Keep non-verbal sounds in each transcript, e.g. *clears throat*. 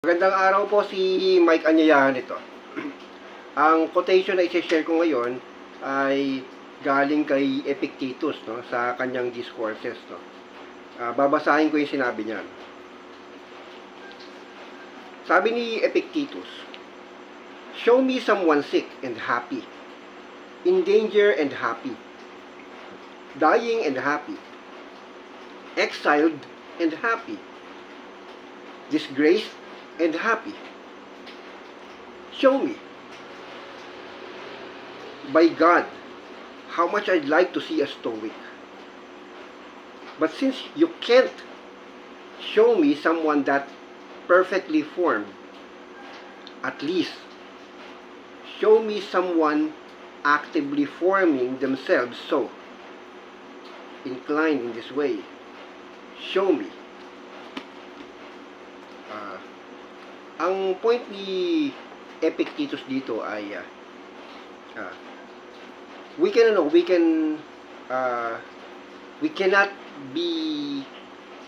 Magandang araw po si Mike Anyayahan ito. *clears throat* Ang quotation na i-share ko ngayon ay galing kay Epictetus no, sa kanyang discourses. No. Ah, babasahin ko yung sinabi niya. Sabi ni Epictetus, Show me someone sick and happy, in danger and happy, dying and happy, exiled and happy, disgraced and happy. Show me. By God, how much I'd like to see a stoic. But since you can't show me someone that perfectly formed, at least show me someone actively forming themselves so inclined in this way. Show me. Ang point ni Epictetus dito ay ah, ah, we can ano, we can ah, we cannot be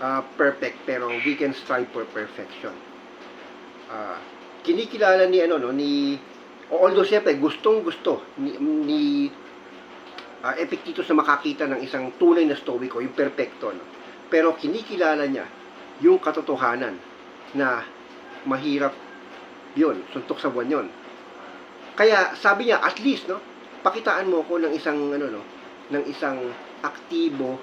ah, perfect pero we can strive for perfection. Ah, kinikilala ni ano no ni although siyempre gustong gusto ni, ni ah, Epictetus na makakita ng isang tunay na stoico, yung perfecto no. Pero kinikilala niya yung katotohanan na mahirap yun, suntok sa buwan yun. Kaya sabi niya, at least, no, pakitaan mo ko ng isang, ano, no, ng isang aktibo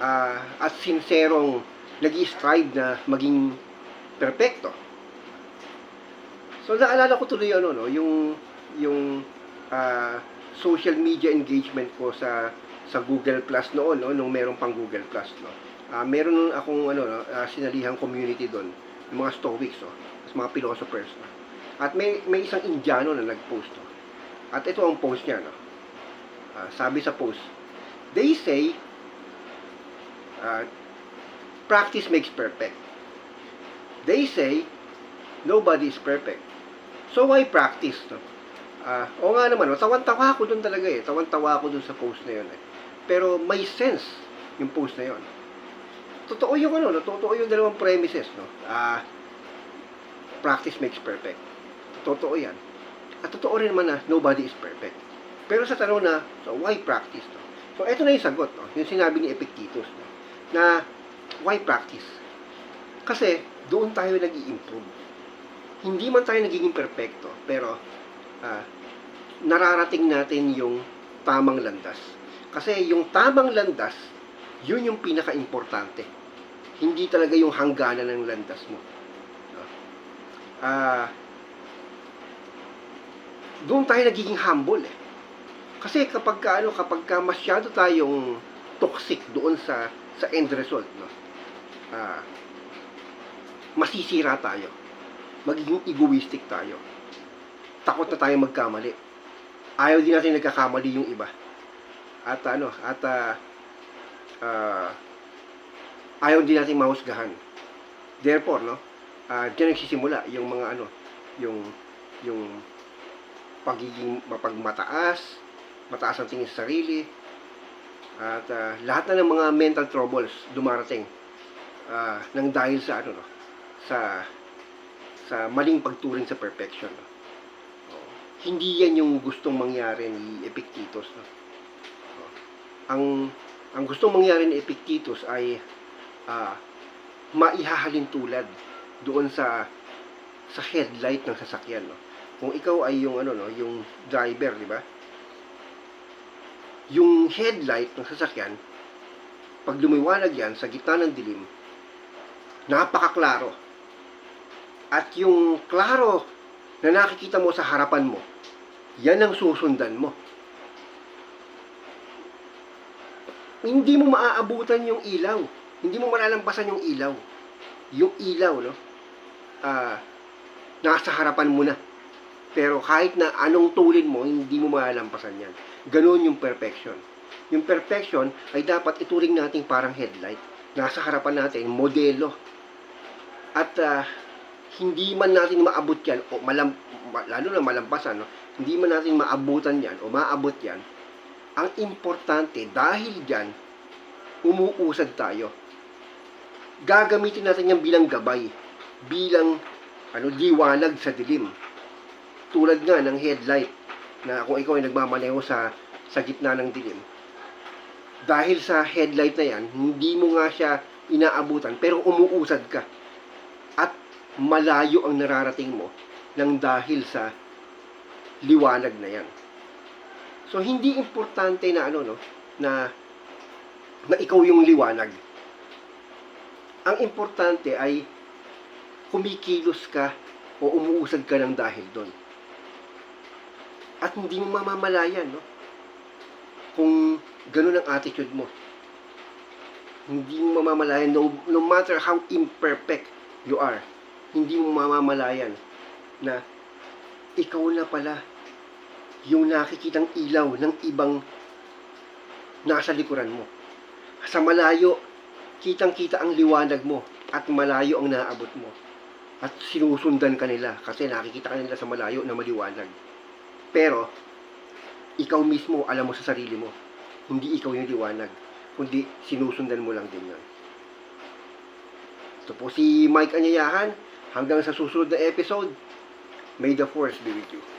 ah, at sinserong nag strive na maging perpekto. So, naalala ko tuloy, ano, no, yung, yung ah, social media engagement ko sa sa Google Plus noon, no, nung meron pang Google Plus, no. Ah, meron akong ano, no, ah, sinalihang community doon, mga Stoics, tas mga philosophers, no. At may may isang Indiano na nag-post, no. At ito ang post niya, no. Ah, sabi sa post, they say ah, practice makes perfect. They say nobody is perfect. So why practice, no? Ah, o nga naman, no, tawan-tawa ako doon talaga eh. Tawan-tawa ako doon sa post na yun eh. Pero may sense yung post na yun. Totoo yung ano, no? totoo yung dalawang premises, no? Ah, practice makes perfect. Totoo yan. At totoo rin naman na nobody is perfect. Pero sa tanong na, so why practice, no? So, eto na yung sagot, no? Yung sinabi ni Epictetus, no? Na, why practice? Kasi, doon tayo nag improve Hindi man tayo nagiging perfecto, pero, ah, nararating natin yung tamang landas. Kasi yung tamang landas, yun yung pinaka-importante. Hindi talaga yung hangganan ng landas mo. Ah, doon tayo nagiging humble eh. Kasi kapag ka, ano, kapag ka masyado tayong toxic doon sa sa end result, no? Ah, masisira tayo. Magiging egoistic tayo. Takot na tayo magkamali. Ayaw din natin nagkakamali yung iba. At ano, at ah, ah, ayaw din natin mahusgahan. Therefore, no, ah diyan nagsisimula yung mga ano, yung yung pagiging mapagmataas, mataas ang tingin sa sarili, at ah, lahat na ng mga mental troubles dumarating ah, nang dahil sa ano no, sa sa maling pagturing sa perfection. No? Hindi yan yung gustong mangyari ni Epictetus. No? Ang ang gustong mangyari ni Epictetus ay ah, maihahalin tulad doon sa sa headlight ng sasakyan. No? Kung ikaw ay yung ano no, yung driver, di ba? Yung headlight ng sasakyan, pag lumiwanag yan sa gitna ng dilim, napakaklaro. At yung klaro na nakikita mo sa harapan mo, yan ang susundan mo. Hindi mo maaabutan yung ilaw. Hindi mo malalampasan yung ilaw. Yung ilaw, no? Ah, nasa harapan mo na. Pero kahit na anong tulin mo, hindi mo malalampasan yan. Ganun yung perfection. Yung perfection ay dapat ituring nating parang headlight. Nasa harapan natin, modelo. At ah, hindi man natin maabot yan, o malam, ma- lalo na malampasan, no? hindi man natin maabutan yan, o maabot yan, ang importante, dahil dyan, umuusad tayo. Gagamitin natin yan bilang gabay bilang ano liwanag sa dilim. Tulad nga ng headlight na kung ikaw ay nagmamaneho sa sa gitna ng dilim. Dahil sa headlight na yan, hindi mo nga siya inaabutan pero umuusad ka. At malayo ang nararating mo ng dahil sa liwanag na yan. So hindi importante na ano no na na ikaw yung liwanag. Ang importante ay kumikilos ka o umuusad ka ng dahil doon. At hindi mo mamamalayan, no? Kung ganun ang attitude mo. Hindi mo mamamalayan, no, no matter how imperfect you are, hindi mo mamamalayan na ikaw na pala yung nakikitang ilaw ng ibang nasa likuran mo. Sa malayo, kitang-kita ang liwanag mo at malayo ang naaabot mo. At sinusundan ka nila kasi nakikita ka nila sa malayo na maliwanag. Pero, ikaw mismo alam mo sa sarili mo, hindi ikaw yung liwanag, kundi sinusundan mo lang din yun. Ito po si Mike Anyayahan. Hanggang sa susunod na episode, may the force be with you.